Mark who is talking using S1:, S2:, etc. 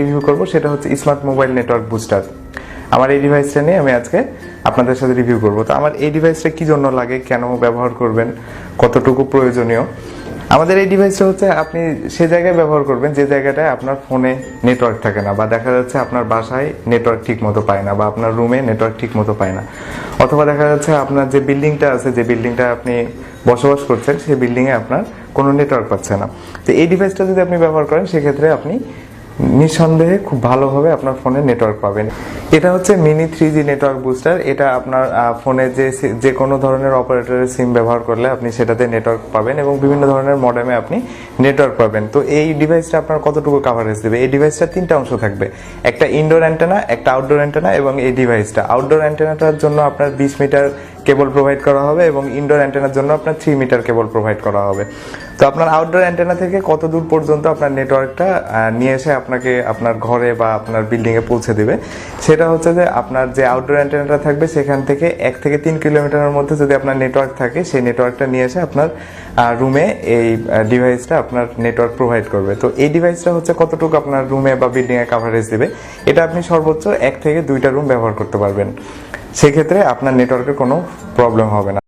S1: Review করব, সেটা হচ্ছে স্মার্ট মোবাইল নেটওয়ার্ক বুস্টার আমার এই ডিভাইসটা নিয়ে আমি আজকে আপনাদের সাথে রিভিউ করব। তো আমার এই ডিভাইসটা কি জন্য লাগে, কেন ব্যবহার করবেন, কতটুকু প্রয়োজনীয়? আমাদের এই ডিভাইসটা হচ্ছে আপনি সে জায়গায় ব্যবহার করবেন, যে জায়গাটায় আপনার ফোনে নেটওয়ার্ক থাকে না, বা দেখা যাচ্ছে আপনার বাসায় নেটওয়ার্ক ঠিক মতো পায় না, বা আপনার রুমে নেটওয়ার্ক ঠিক মতো পায় না। অথবা দেখা যাচ্ছে আপনার যে বিল্ডিংটা আছে, যে বিল্ডিংটা আপনি বসবাস করছেন, সেই বিল্ডিংয়ে আপনার কোনো নেটওয়ার্ক পাচ্ছে না। তো এই ডিভাইসটা যদি আপনি ব্যবহার করেন, সেক্ষেত্রে আপনি নিঃসন্দেহে খুব ভালোভাবে আপনার ফোনে নেটওয়ার্ক পাবেন। এটা হচ্ছে mini three G network booster এটা আপনার ফোনে যে যে কোনো ধরনের অপারেটরের সিম ব্যবহার করলে আপনি সেটাতে নেটওয়ার্ক পাবেন এবং বিভিন্ন ধরনের মডেমে আপনি নেটওয়ার্ক পাবেন। তো এই ডিভাইসটা আপনার কতটুকু কাভারেজ দেবে? এই ডিভাইসটা তিনটা অংশ থাকবে। একটা ইনডোর অ্যান্টেনা একটা আউটডোর অ্যান্টেনা এবং এই ডিভাইসটা আউটডোর অ্যান্টেনাটার জন্য আপনার বিশ মিটার কেবল প্রোভাইড করা হবে এবং ইনডোর অ্যান্টেনার জন্য আপনার থ্রি মিটার কেবল প্রোভাইড করা হবে। তো আপনার আউটডোর অ্যান্টেনা থেকে কত দূর পর্যন্ত আপনার নেটওয়ার্কটা নিয়ে এসে আপনাকে আপনার ঘরে বা আপনার বিল্ডিংয়ে পৌঁছে দেবে? সেটা হচ্ছে যে আপনার যে আউটডোর অ্যান্টেনাটা থাকবে, সেখান থেকে এক থেকে তিন কিলোমিটারের মধ্যে যদি আপনার নেটওয়ার্ক থাকে, সেই নেটওয়ার্কটা নিয়ে এসে আপনার রুমে এই ডিভাইসটা আপনার নেটওয়ার্ক প্রোভাইড করবে। তো এই ডিভাইসটা হচ্ছে কতটুকু আপনার রুমে বা বিল্ডিংয়ে কাভারেজ দেবে? এটা আপনি সর্বোচ্চ এক থেকে দুইটা রুম ব্যবহার করতে পারবেন। সেক্ষেত্রে আপনার নেটওয়ার্কের কোনো প্রবলেম হবে না।